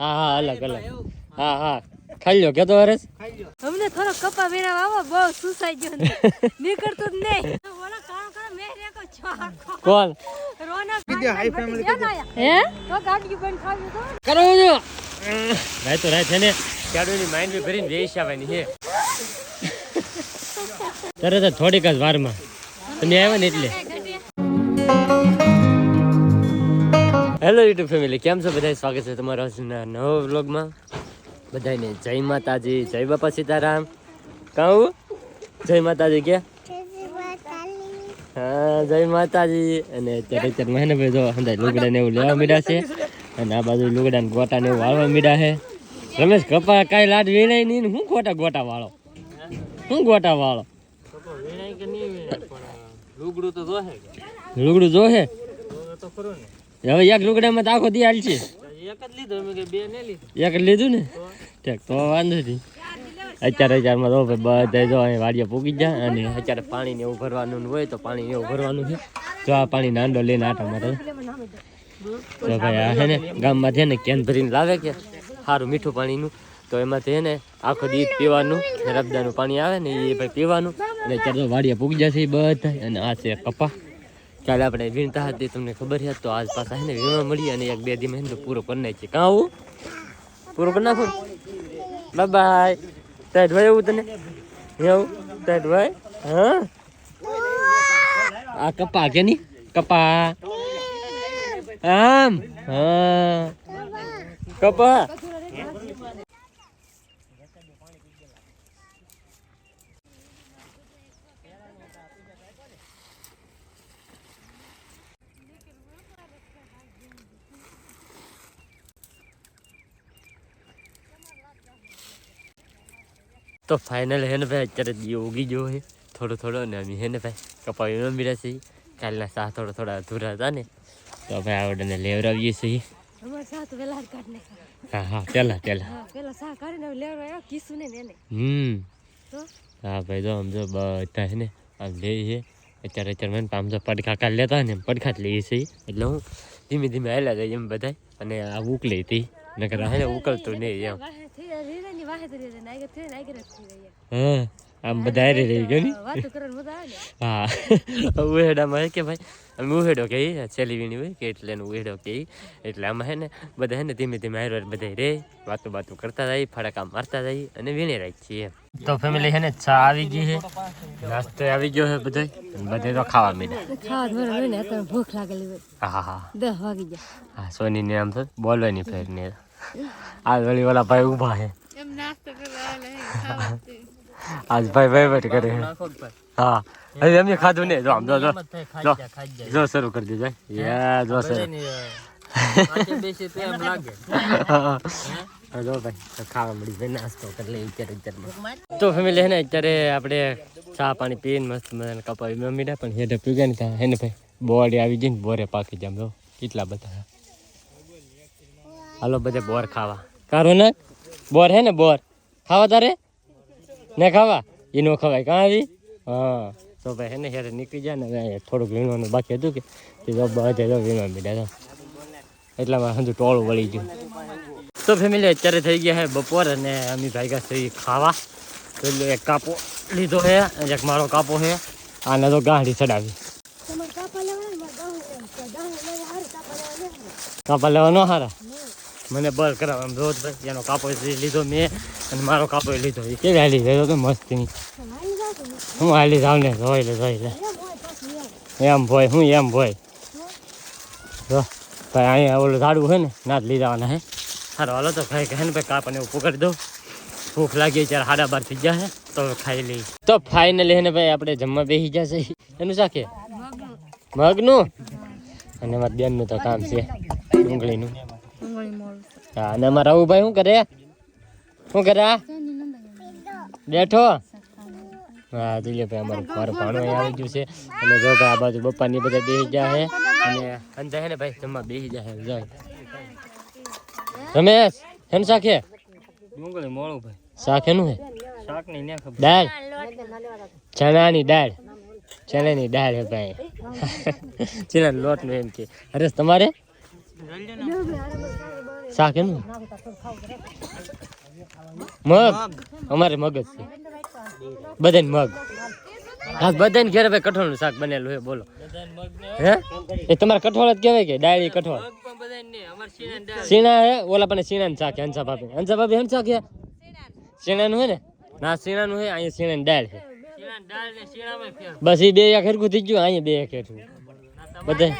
હા હા અલગ અલગ. હા હા. ખાઈ લો કેતો હરેશ અમને થોડો કપા વેરા આવો બહુ સુસાઈ ગયો ને. જ નહીં. ઓલા કામ કરો મેં રેકો છાકો કોણ? રોનક હે? તો ગાડી બંધ ખાવી તો કરો છો. રાય તો રાય છે ને ખેડૂતની માઇન્ડ બી ભરીને વેચ આવવાની હે તરત થોડીક જ વારમાં. તમે આવ્યા ને એટલે. હેલો યુટ્યુબ ફેમિલી કેમ છો? બધા સ્વાગત છે તમારા નવા વ્લોગમાં. બધાને જય માતાજી જય બાપા સીતારામ. કહું જય માતાજી કે? હા જય માતાજી. અને અત્યારે અત્યારે મહેને ભાઈ જો અંદર લુગડા ને એવું લેવા મીડા છે. અને આ બાજુ લુગડા ને ગોટા ને એવું વાળવા મીડા છે. રમેશ કપા કાંઈ લાડ વીણાય નહીં હું ખોટા ગોટા વાળો? હું ગોટા વાળો? લુગડું તો જોહે લુગડું જોહે તો ખરું ને. હવે એક લુગડામાં તો આખો દી હાલ છે. એક જ લીધો અમે કે બે ને લીધું. એક લીધું ને? ઠીક તો વાંધો નહીં. અત્યારે અત્યારમાં તો ભાઈ બધા જો અહીં વાડીએ પૂગી જાય અને અત્યારે પાણી ને એવું ભરવાનું હોય તો પાણી ને એવું ભરવાનું છે. જો આ પાણી નાંડો લઈને આટા મારે. તો ભાઈ આ છે ને ગામમાં છે ને કેન ભરીને લાવે કે સારું મીઠું પાણીનું. તો એમાંથી છે ને આખો દી પીવાનું ને રબદાનું પાણી આવે ને એ ભાઈ પીવાનું. અને અત્યારે તો વાડીએ પૂગી જશે એ બધા અને આ છે કપા. કાલે આપણે વીણતા હતી તમને ખબર છે, તો આજ પાછા હે ને વીણવા મળી અને એક બે મહિને તો પૂરો કરી નાખીએ. કાં આવું? પૂરો કરી નાખો બાય બાય. તાર ભાઈ એવું તને? એવું તાર ભાઈ હા? આ કપા કે નહીં? કપા. આમ? હા. કપા? તો ફાઇનલ હે ને ભાઈ? અત્યારે દીવો ઉગી ગયો છે થોડો થોડો ને અમે હે ને ભાઈ? કપાવી રમી મીરા છે કાલના સાહ થોડા થોડા અધૂરા હતા ને. તો ભાઈ આવડને લેવડાવીએ છીએ. હા હા પેલા પેલા. હા હમ. હા ભાઈ તો આમ જો બધા છે ને આમ લે છે. અત્યારે અત્યારે મને આમ તો પડખા કાઢ લેતા ને પડખા જ લઈએ છીએ. એટલે હું ધીમે ધીમે હાલ્યા જાય એમ બધાય. અને આ ઉકલી હતી. નકર હે ઉકલતું નહીં એમ. હા આમ બધા રહી ગયો ને હા ઉહેડામાં હે કે ભાઈ અમે ઉહેડો કે છેલ્લી વીણી હોય કે એટલે ઉહેડો કે એટલે આમાં હે ને બધા હે ને ધીમે ધીમે હારો બધા રે વાતો બાતો કરતા જાય ફડાકા મારતા જાય અને વીણી રાખીએ તો ફેમિલી છે ને ચા આવી ગઈ છે નાસ્તો આવી ગયો છે બધે બધે તો ખાવા મીડે ખાવા ધોરણ ને અત્યારે ભૂખ લાગેલી હોય હા હા હા દસ વાગી જાય હા સોની ને આમ તો બોલવાની ફેર ને આ વળી વાલા ભાઈ ઊભા છે આજ ભાઈ ભાઈ ભાઈ કરે. હા. હવે એમ ખાધું ને જો આમ જો જો. શરૂ કરી દેજો. યા જો તો ફેમિલી હે. ને અત્યારે આપણે ચા પાણી પીને મસ્ત મજાને કપાવી. મમ્મીને પણ હેઠે ને ત્યાં. હે ને ભાઈ આવી બોરે પાકી જામ જો કેટલા બધા. હાલો બધા બોર ખાવા. કારો ને? બોર હે ને બોર. ખાવા તારે? ને ખાવા એ નો ખવાય કાં આવી હા તો ભાઈ હે ને હેઠે નીકળી જાય ને હવે થોડુંક વીણવાનું બાકી હતું કે તે જો બધે જો વીણવા મીડા એટલામાં હજુ ટોળું વળી ગયું તો ફેમિલી અત્યારે થઈ ગયા છે બપોર અને અમે ભાગ્યા છે ખાવા પેલો એક કાપો લીધો છે અને એક મારો કાપો છે આને તો ગાંઠી ચડાવી તમારે કાપા લેવાના ને મારે ગાહું લેવાનું છે. ગાહું લેવા હારું કાપા લેવા નહીં હારું. કાપા લેવા ન હારા મને બર કરાવ આમ રોજ ભાઈ એનો કાપો લીધો મેં અને મારો કાપો લીધો. એ કેવી ગયો તો મસ્તીની. જાઓ તમે. હું હાલી જાવ ને? જોઈ લે જોઈ લે. એમ ભોય, હું એમ ભોય. જો, ભાઈ, અહીંયા ઓલું ઝાડું છે ને, ના જ લઈ હે. સારો હાલો, તો ભાઈ, કહે ને ભાઈ, કાપને એવું પકડી દઉં. ભૂખ લાગી ત્યારે હાડા બાર થઈ ગયા તો ખાઈ લઈ તો ફાઇનલી ને ભાઈ, આપણે જમવા બેસી જશે એનું શાકે મગનું? અને અમારા બેનનું તો કામ છે, ડુંગળીનું. હા, અને અમારા રાહુભાઈ શું કરે? શું કરે? બેઠો? હા જોઈએ ભાઈ અમારું મારું ભાણું અહીં આવી ગયું છે. અને જો ભાઈ આ બાજુ બપ્પાની બધા બેસી ગયા છે. અને અંદર છે ને ભાઈ જમવા બેસી જાય જાય. રમેશ હેન સાખે ડુંગળી મોળું ભાઈ. શાક હે શાકની ને ખબર. દાળ? ચણાની દાળ. ચણાની દાળ હે ભાઈ. ચણાનો લોટનું એમ કે. હરેશ તમારે? શાક એનું? મગ? અમારે મગજ છે. બધાને મગ. હા, બધાને ઘેર ભાઈ કઠોળનું શાક બનેલું હે બોલો. હે? એ તમારે કઠોળ જ કહેવાય કે ડાળી કઠોળ? સીણા હે? ઓલા પણ સીણાનું શાક હે હંસા ભાભી. હંસા ભાભી હંસા કે સીણાનું હે? ને? ના સીણાનું હે, અહીંયા સીણાની દાળ છે. બસ એ બે એક હરખું થઈ ગયું, અહીંયા બે એક હરખું. બધા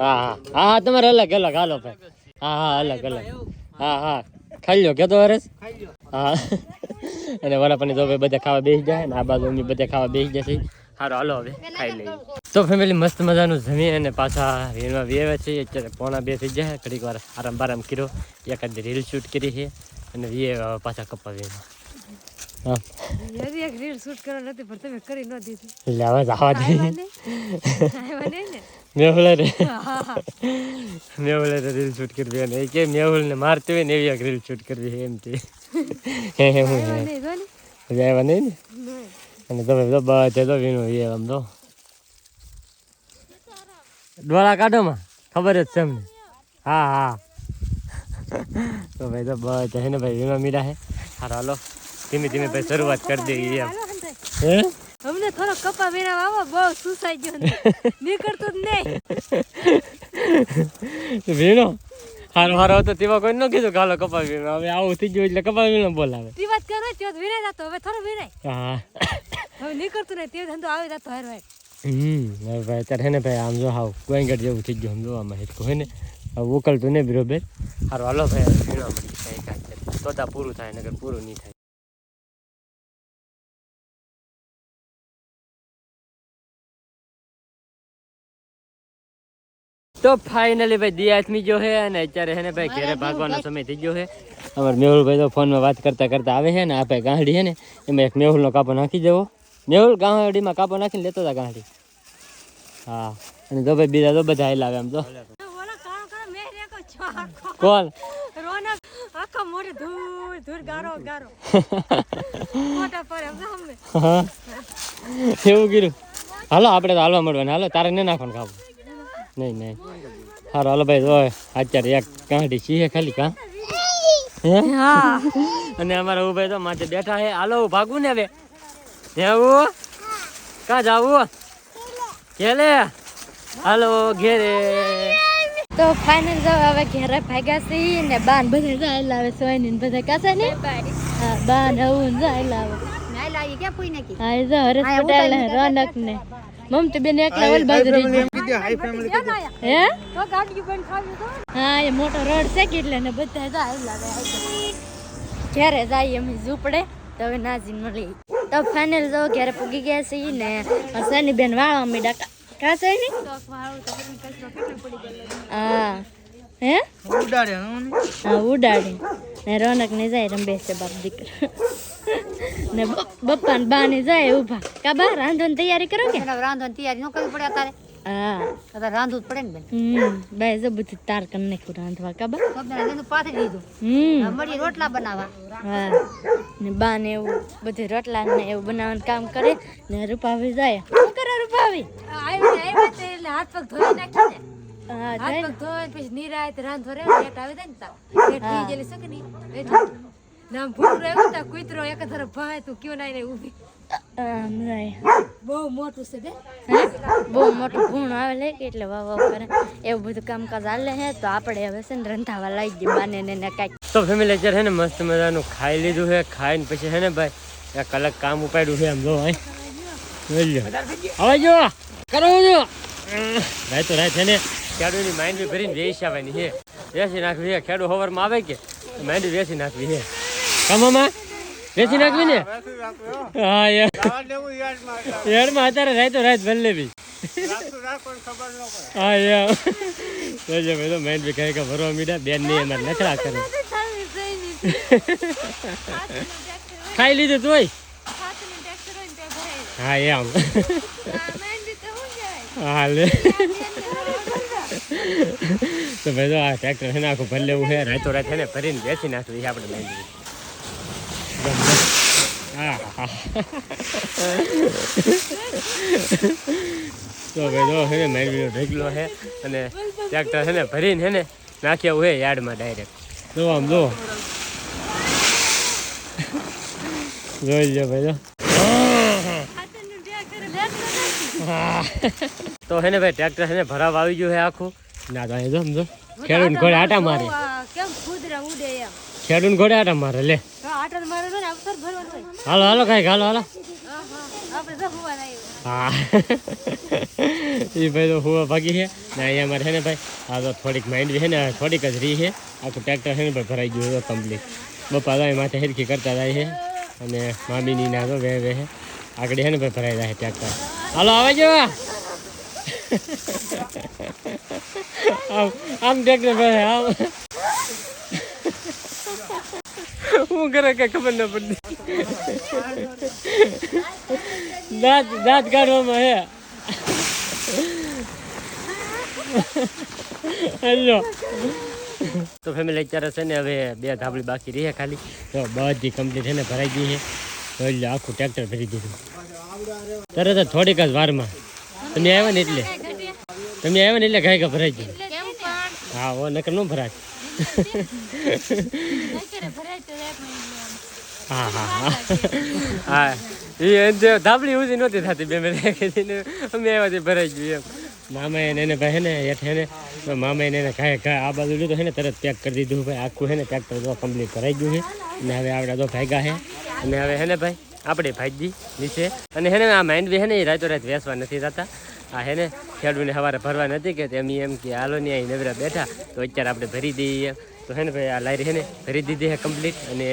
હા હા. હા હા, તમારે અલગ અલગ. હાલો ભાઈ. હા હા, અલગ અલગ. હા હા. ખાઈ લો કેતો હરેશ હા. અને વડાપાની તો બધા ખાવા બેસી જાય ને આ બાજુ અમે બધા ખાવા બેસી જશે સારું હાલો હવે ખાઈ લઈએ. તો ફેમિલી મસ્ત મજાનું જમી અને પાછા વીણવા વેવે છે અત્યારે પોણા બે થઈ જાય ઘડીક વાર આરામ બારામ કર્યો. એકાદ રીલ શૂટ કરી છે અને વીએ પાછા કપા હજી રીલ શૂટ કરવા નથી પણ તમે કરી ન દીધી. એટલે જવા દે. મેહુલ રે હા હા રે રીલ શૂટ કરવી અને એ કે મેહુલ ને મારતી હોય ને એવી રીલ શૂટ કરવી એમ તે હે હે હું હે. આવ્યા નહીં ને? અને તમે તો બધે તો વિનો એ આમ તો. ડોળા કાઢો માં ખબર જ છે અમને. હા હા. તો ભાઈ તો બધા હે ને ભાઈ વિનો મીડા હે. હારો હાલો. ધીમે ધીમે ભાઈ શરૂઆત કરી દઈએ એમ. હે? અમને થોડો કપા વેરા આવો બહુ સુસાઈ ગયો ને. નીકળતું જ નહીં. વીણો? હારો હારો તો તેવા કોઈ ન કીધું કાલો કપા વીણો. હવે આવું થઈ ગયું એટલે કપા વિના બોલાવે. તે વાત કરો ત્યો જ વિરાય જતો. હવે થોડો વિરાય હા. હવે નીકળતું નહીં તે ધંધો આવી જતો હાર ભાઈ હમ ભાઈ અત્યારે હે ને ભાઈ આમ જો હાવ ગોઈંગટ જેવું થઈ ગયું આમ જોવામાં હેઠું હોય ને. હવે ઉકલતું ને બરોબર. હારો હાલો ભાઈ વીણવા મળી કઈ કાંઈ તો તા પૂરું થાય નગર પૂરું નહીં થાય. તો ફાઇનલી ભાઈ દી જો છે અને અત્યારે હે ને ભાઈ ઘરે ભાગવાનો સમય થઈ ગયો છે અમારે મેહુલભાઈ તો ફોનમાં વાત કરતા કરતા આવે છે ને આપણે ગાંડી હે ને એમાં એક મેહુલનો કાપો નાખી દેવો. મેહુલ ગાંડીમાં કાપો નાખીને લેતો હતા ગાંડી. હા અને તો ભાઈ બીજા તો બધા હેલાવે આમ તો ઓલા કાળો કાળો મેં રેકો છો આખો કોણ? આખો મોઢે ધૂળ ધૂળ ગારો ગારો. મોટા પર એમ સામે હા. એવું કીધું હાલો આપણે તો હાલવા મળવાનું. હાલો તારે ને નાખવાનું ખાવું નહીં નહીં. સારું હાલો ભાઈ તો અત્યારે એક ગાંડી છીએ ખાલી કા? હે? હા અને અમારા ભાઈ તો માથે બેઠા છે હાલો ભાગવું ને હવે. એવું કા જાવું કેલે હાલો ઘેરે. તો ફાઇનલ જો હવે ઘરે ભાગ્યા છે ને બાન બધા જાય લાવે સોયની ને બધા કાસે ને? હા બાન આવું જાય લાવે હા એ જો હરેશ પટેલ ને રોનક ને મમતી બેન એકલા ઓલ બાજુ રહી. હે હા? એ મોટો રોડ છે કે એટલે ને બધા જાય લાગે જ્યારે જાય અમે ઝૂપડે તો હવે નાજીન મળી. તો ફાઇનલ જો ઘરે પૂગી ગયા છે ને સની બેન વાળવા ડાકા કા છે ને હા. હે? હા ઉડાડી. ને રોનક ને જાય રમે છે બાપ દીકરો. ને બપ્પા ને બા ને જાય ઊભા કા બા રાંધવાની તૈયારી કરો કે? રાંધવાની તૈયારી ન કરવી પડે તારે હા. રાંધવું જ પડે ને બેન. જો બધું તાર કરી નાખ્યું રાંધવા કા બા? પાથરી દીધું. હમ. મળી રોટલા બનાવવા. હા. ને બા ને એવું બધું રોટલા ને એવું બનાવવાનું કામ કરે ને રૂપાવી જાય. શું કરે રૂપાવી? હાથ પગ ધોઈ નાખી ને હાથ પગ ધોઈ પછી નિરાય રાંધો રે લેટ આવી જાય ને તા લેટ થઈ જેલી શકે ની એટલે નામ ભૂખ રહ્યું તા કૂતરો એક ધરો ભાઈ તું કયો નાઈ ને ઊભી. બહુ મોટું છે બે. બહુ મોટું ભૂણ આવે લે એટલે વાવ વાવ કરે. એવું બધું કામકાજ હાલે હે તો આપણે હવે છે ને રંધાવા લાગી દઈએ બાને ને ને કાંઈક. તો ફેમિલી અત્યારે હે ને મસ્ત મજાનું ખાઈ લીધું છે ખાઈને પછી હે ને ભાઈ એક અલગ કામ ઉપાડ્યું છે એમ જો ભાઈ હવે જો કરો જો. ભાઈ તો રાય છે ને ખેડૂની માંડવી ભરીને વેચી આવવાની છે. વેચી નાખવી છે. ખેડૂ હવારમાં આવે કે? માંડવી વેચી નાખવી છે. કમામાં વેચી નાખવી ને? હા યાર યારમાં અત્યારે રાતો રાત ભલે બી હા યાર જોજો ભાઈ, તો માંડવી ખાઈ કે ભરવા મીડા. બેનની અમારે નખરા કરે. ખાઈ લીધું તોય હા, એમ. હા, લે. તો ભાઈ આ ટ્રેક્ટર છે ને આખું ભરી લેવું છે રાતો રાત છે ને ભરીને બેસી નાખ્યું છે આપણે લઈ તો ભાઈ જો છે ને મેળવીનો ઢગલો છે અને ટ્રેક્ટર છે ને ભરીને છે ને નાખ્યા હોય યાર્ડમાં ડાયરેક્ટ જો આમ જો. જોઈ લો ભાઈ જો. તો હે ને ભાઈ ટ્રેક્ટર છે ને ભરાવા આવી ગયું છે આખું. ના તો જો સમજો. ખેડૂત ઘોડે આટા મારે. કેમ ખુદરા ઉડે એમ? ખેડૂત ઘોડે આટા મારે લે. આટા મારે ને અવસર ભરવાનો હાલો હાલો કાંઈક હાલો હાલો. હા એ ભાઈ તો હુવા ભાગી છે. ને અહીંયા મારે છે ને ભાઈ આ તો થોડીક માઇન્ડ છે ને થોડીક જ રહી છે. આખું ટ્રેક્ટર છે ને ભાઈ ભરાઈ ગયું હતું કમ્પ્લીટ બપા તો માથે હેરખી કરતા જાય છે. અને મામીની ના તો વે વે આગળ છે ને ભાઈ ભરાઈ જાય ટ્રેક્ટર હાલો આવે જો આમ આમ ટ્રેક્ટર ભરાય આમ હું કરે કઈ ખબર ન પડતી દાંત દાંત કાઢવામાં હે હેલો તો ફેમિલી અત્યારે છે ને હવે બે ધાબળી બાકી રહી છે ખાલી. તો બધી કમ્પ્લીટ છે ને ભરાઈ ગઈ છે. તો એટલે આખું ટ્રેક્ટર ભરી દીધું. તરત જ થોડીક જ વારમાં. તમે આવ્યા ને એટલે? તમે આવ્યા ને એટલે ગાય કા ભરાઈ ગઈ કેમ પણ હા ઓ નકર ન ભરાય. હા હા હા. હા, એ જે ધાબળી ઉજી નહોતી થતી બે મેં કીધીને અમે આવ્યા ભરાઈ ગયું એમ. મામાએ ને એને ભાઈ હે ને, હેઠે ને મામા એને કાંઈ કાંઈ આ બાજુ લીધું હેને તરત પેક કરી દીધું ભાઈ. આખું છે ને કરી દો કમ્પ્લીટ કરાઈ ગયું છે. અને હવે આપણે તો ભાગ્યા છે. અને હવે હે ને ભાઈ, આપણે ભાગી નીચે. અને હે ને આ માઇન્ડ બી હે ને, એ રાતો રાત વેસવા નથી થતા આ હે ને, ખેડૂને સવારે ભરવા નથી કે એમ એમ કે હાલો ને અહીં નવરા બેઠા, તો અત્યારે આપણે ભરી દઈએ. તો હે ને ભાઈ, આ લારી હે ને, ભરી દીધી હે કમ્પ્લીટ અને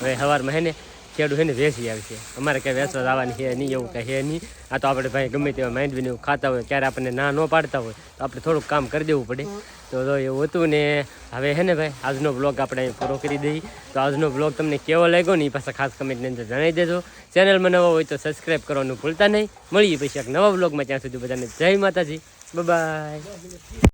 હવે સવારમાં હે ને ખેડૂત છે ને વેચી આવશે અમારે કંઈ વેચવા આવવાની છે નહીં, એવું કંઈ છે નહીં. આ તો આપણે ભાઈ ગમે તેવા માઇન્ડ એવું ખાતા હોય, ક્યારે આપણને ના ન પાડતા હોય, તો આપણે થોડુંક કામ કરી દેવું પડે. તો એવું હતું ને, હવે હે ને ભાઈ, આજનો બ્લોગ આપણે પૂરો કરી દઈએ તો આજનો બ્લોગ તમને કેવો લાગ્યો ને એ પાસે ખાસ કમેન્ટની અંદર જણાવી દેજો. ચેનલમાં નવા હોય તો સબસ્ક્રાઈબ કરવાનું ભૂલતા નહીં. મળીએ પછી એક નવા બ્લોગમાં ત્યાં સુધી બધાને જય માતાજી. બાય